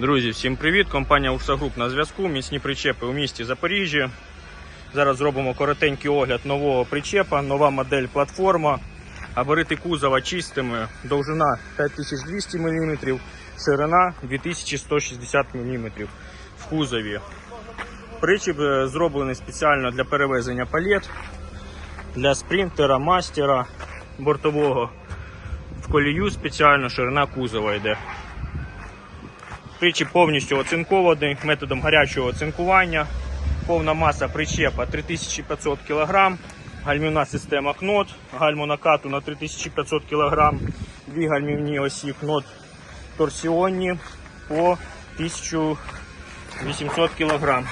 Друзі, всім привіт! Компанія Урсагруп на зв'язку. Міцні причепи у місті Запоріжжя. Зараз зробимо коротенький огляд нового причепа, нова модель платформа. Габарити кузова чистими, довжина 5200 мм, ширина 2160 мм в кузові. Причіп е, зроблений спеціально для перевезення палет, для спринтера, мастера бортового. В колію спеціально ширина кузова йде. Причіп повністю оцинкований методом гарячого оцинкування. Повна маса причепа 3500 кг. Гальмівна система кнот, гальму накату на 3500 кг, дві гальмівні осі кнот торсіонні по 1800 кг.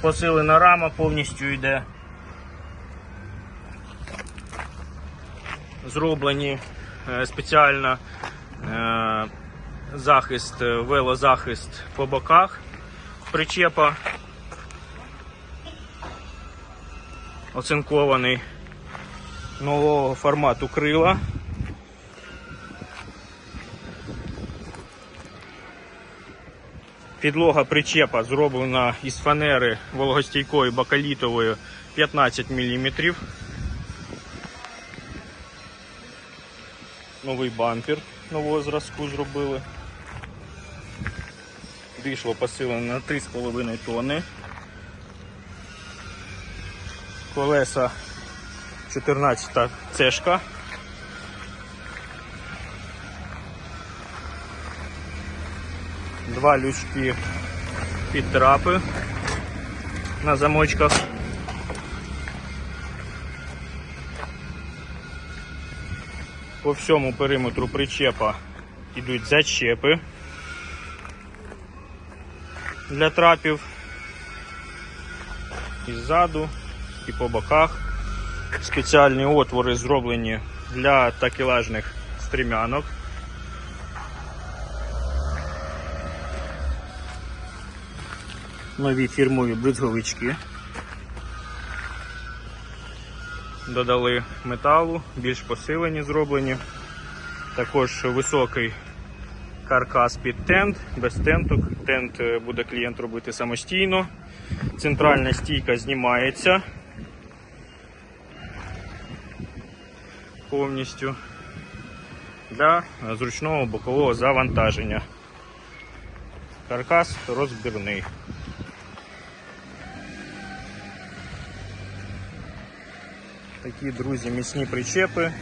Посилена рама повністю йде. Зроблені е, спеціально е, захист, е, велозахист по боках причепа. Оцинкований нового формату крила. Підлога причепа зроблена із фанери вологостійкої бакалітової 15 мм. Новий бампер нового зразку зробили. Дишло посилене на 3,5 тонни. Колеса 14 цешка. Два лючки під трапи на замочках. По всьому периметру причепа йдуть зачепи для трапів і ззаду, і по боках. Спеціальні отвори зроблені для такелажних стрімянок. Нові фірмові бризговички. Додали металу, більш посилені зроблені. Також високий каркас під тент, без тенток. Тент е, буде клієнт робити самостійно. Центральна стійка знімається повністю для зручного бокового завантаження. Каркас розбірний. Такі, друзі, міцні причепи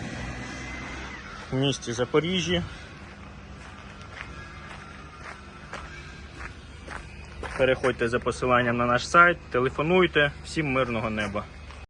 в місті Запоріжжі. Переходьте за посиланням на наш сайт, телефонуйте, всім мирного неба.